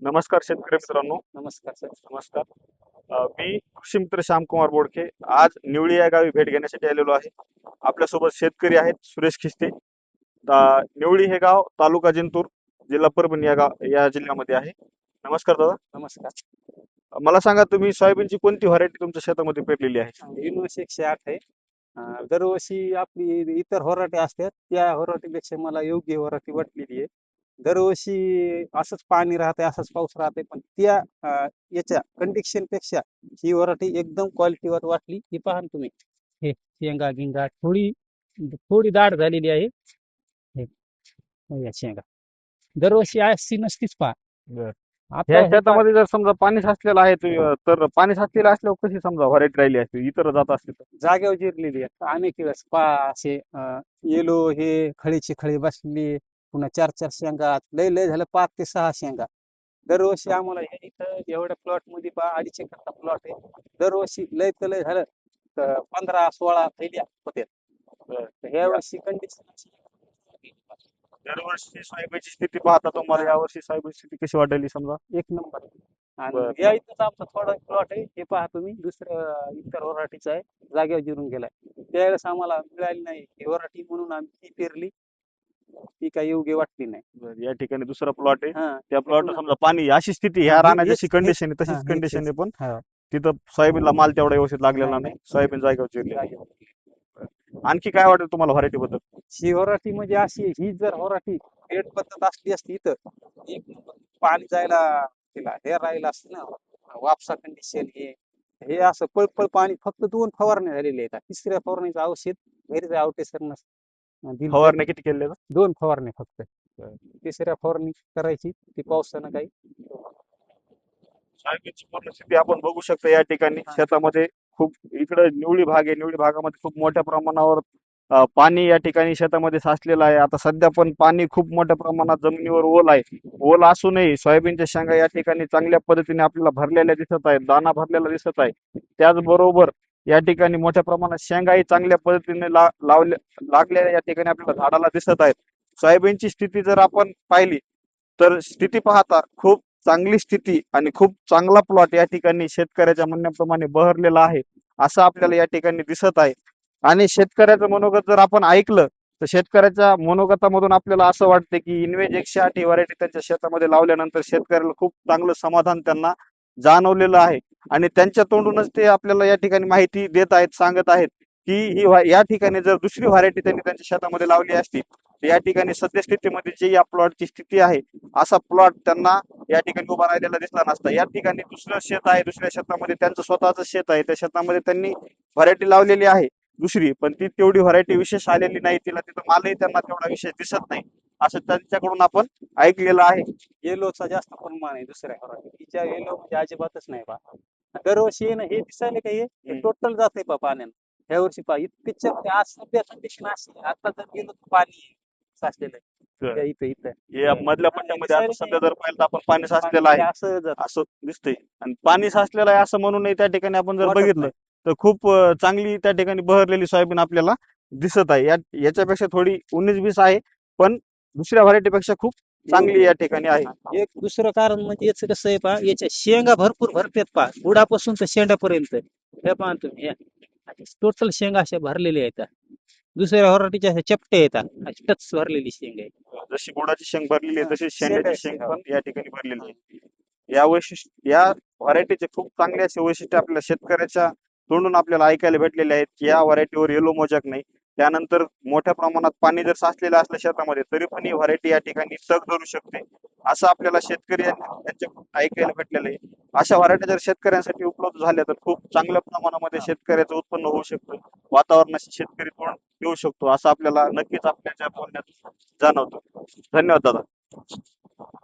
नमस्कार शेतकरी मित्रांनो. नमस्कार सर. नमस्कार. अ, मी कृषी मित्र श्यामकुमार बोडके. आज निवळी या गावी भेट घेण्यासाठी आलेलो आहे. आपल्यासोबत शेतकरी आहेत सुरेश खिस्ते. निवळी हे गाव तालुका जिंतूर जिल्हा परभणी या गाव या जिल्ह्यामध्ये आहे. नमस्कार दादा. नमस्कार. मला सांगा तुम्ही सोयाबीनची कोणती व्हरायटी तुमच्या शेतामध्ये पेरलेली आहे? एकशे आठ आहे. अं, दरवर्षी आपली इतर होराटे असतात. त्या होराटीपेक्षा मला योग्य होराटी वाटलेली आहे. दरवर्षी असंच पाणी राहते असंच पाऊस राहते पण त्या याच्या कंडिशनपेक्षा ही वराठी एकदम क्वालिटीवर वाटली. ही पहा तुम्ही. हे शेंगा गिंगा थोडी थोडी दाट झालेली आहे. हे हे घ्या शेंगा. दरवर्षी अशी नसतीच पहा. आता या हे शेतामध्ये जर समजा पाणी साचलेलं आहे तर तर पाणी साचलेलं असल्यावर कशी समजा व्हरायटी राहिली असते इतर जात असते तर? जागेवर जिरलेली आहे. अनेक वेळेस पा असे येलो हे खळीची खळी बसली पुन्हा चार चार शेंगा लय लय झालं पाच ते सहा शेंगा. दरवर्षी आम्हाला हे इथं एवढ्या प्लॉटमध्ये पा अडीच एकरचा प्लॉट आहे. दरवर्षी लय तर लय झालं. तर पंधरा सोळा थैल्या होत्या. ह्या वर्षी कंडिशन दरवर्षी सोयाबीनची स्थिती पाहता तुम्हाला यावर्षी सोयाबीनची स्थिती कशी वाटली समजा? एक नंबर. आणि. या इथंच आमचा थोडा प्लॉट आहे. हे पहा तुम्ही. दुसरं इतर वराठीचा आहे. जागेवर जिरून गेलाय. त्यावेळेस आम्हाला मिळाली नाही. ही वराठी म्हणून आम्ही ती पेरली. ती काही योग्य वाटली नाही. बरं, या ठिकाणी दुसरा प्लॉट आहे. हा त्या प्लॉट समजा पाणी अशी स्थिती ह्या हेच- जशी कंडिशन आहे हा, तशीच हेच- कंडिशन आहे पण. हा. तिथं सोयाबीनला माल तेवढा व्यवस्थित लागलेला नाही. सोयाबीन जागेवर चिरली. आणखी काय वाटेल तुम्हाला व्हरायटी बद्दल? ही होराटी म्हणजे अशी आहे, ही जर होराटी पेट पद्धत असली असती इथं एक पाणी जायला तिला हे राहिलं असतं ना वापसा कंडिशन हे. हे असं पळपळ पाणी फक्त दोन फवारण्या झालेल्या आहेत. तिसऱ्या फवारणीचं औषध घरी आवटे सर दिलं फवारण्या किती केलेल्या दोन फवारणी फक्त. तिसऱ्या फवारणी करायची ती पावसानं काही. सोयाबीनची पूर्ण स्थिती आपण बघू शकतो या ठिकाणी. शेतामध्ये खूप इकडे निवळी भाग आहे. निवळी भागामध्ये खूप मोठ्या प्रमाणावर पाणी या ठिकाणी शेतामध्ये साचलेलं आहे. आता सध्या पण पाणी खूप मोठ्या प्रमाणात जमिनीवर ओल आहे. ओल असूनही सोयाबीनच्या शेंगा या ठिकाणी चांगल्या पद्धतीने आपल्याला भरलेल्या दिसत आहेत. दाना भरलेला दिसत आहे. त्याचबरोबर या ठिकाणी मोठ्या प्रमाणात शेंगाही चांगल्या पद्धतीने ला लावल्या लागलेल्या या ठिकाणी आपल्याला झाडाला दिसत आहेत. सोयाबीनची स्थिती जर आपण पाहिली तर स्थिती पाहता खूप चांगली स्थिती आणि खूप चांगला प्लॉट या ठिकाणी शेतकऱ्याच्या म्हणण्याप्रमाणे बहरलेला आहे असं आपल्याला या ठिकाणी दिसत आहे. आणि शेतकऱ्याचं मनोगत जर आपण ऐकलं तर शेतकऱ्याच्या मनोगतामधून आपल्याला असं वाटतं की इनवेज एकशे आठ ही व्हरायटी त्यांच्या शेतामध्ये लावल्यानंतर शेतकऱ्याला खूप चांगलं समाधान त्यांना जाणवलेलं आहे. आणि त्यांच्या तोंडूनच ते आपल्याला या ठिकाणी माहिती देत आहेत सांगत आहेत की ही या ठिकाणी जर दुसरी व्हरायटी त्यांनी त्यांच्या शेतामध्ये लावली असती तर या ठिकाणी सद्यस्थितीमध्ये जी या प्लॉटची स्थिती आहे असा प्लॉट त्यांना या ठिकाणी उभा राहिलेला दिसला नसता. या ठिकाणी दुसरं शेत आहे दुसऱ्या शेतामध्ये त्यांचं स्वतःचं शेत आहे त्या शेतामध्ये त्यांनी व्हरायटी लावलेली आहे दुसरी पण ती तेवढी व्हरायटी विशेष आलेली नाही तिला तिथं मालही त्यांना तेवढा विशेष दिसत नाही. असं त्यांच्याकडून आपण ऐकलेलं आहे. येलोचा जास्त प्रमाण आहे दुसऱ्या होराटी तिच्या येलो म्हणजे अजिबातच नाही बा. दरवर्षी ना हे दिसायला काही. टोटल जाते पा पाण्यानं. ह्या वर्षी पा इतकेच आज सध्या कंडिशन अशी. आता जर गेलो तर पाणी साचलेलं आहे. इथं इथं. या मधल्या पट्ट्यामध्ये आता सध्या जर पाहिलं तर आपण पाणी साचलेलं आहे. असं. असं दिसतंय. आणि पाणी साचलेलं आहे असं म्हणूनही त्या ठिकाणी आपण जर बघितलं तर खूप चांगली त्या ठिकाणी बहरलेली सोयाबीन आपल्याला दिसत आहे. याच्यापेक्षा थोडी उन्नीस बीस आहे. पण दुसऱ्या व्हरायटी पेक्षा खूप चांगली या ठिकाणी आहे. एक दुसरं कारण म्हणजे याचं कसं आहे पा याच्या शेंगा भरपूर भरतेत पा बुडापासून तर शेंड्यापर्यंत. हे पहा तुम्ही टोटल शेंगा अशा भरलेल्या आहेत. दुसऱ्या व्हरायटीच्या अशा चपट्या येतात टच भरलेली शेंगा आहे. जशी गुडाची शेंग भरलेली आहे तशी शेंगा शेंगाची शेंग. पण या ठिकाणी भरलेली आहे. या वैशिष्ट्य या व्हरायटीचे खूप चांगले असे वैशिष्ट्य आपल्या शेतकऱ्याच्या तोंडून आपल्याला ऐकायला भेटलेले आहेत की या व्हरायटीवर येलो मोजाक नाही. त्यानंतर मोठ्या प्रमाणात पाणी जर साचलेलं असलं शेतामध्ये तरी पण ही व्हरायटी या ठिकाणी तग धरू शकते. असं आपल्याला शेतकरी यांच्या ऐकायला भेटलेलं आहे. अशा व्हरायटी जर शेतकऱ्यांसाठी उपलब्ध झाल्या तर खूप चांगल्या प्रमाणामध्ये शेतकऱ्याचं उत्पन्न होऊ शकतं. वातावरणाशी शेतकरी तोंड देऊ शकतो असं आपल्याला नक्कीच आपल्याच्या बोलण्यात जाणवतो. धन्यवाद दादा.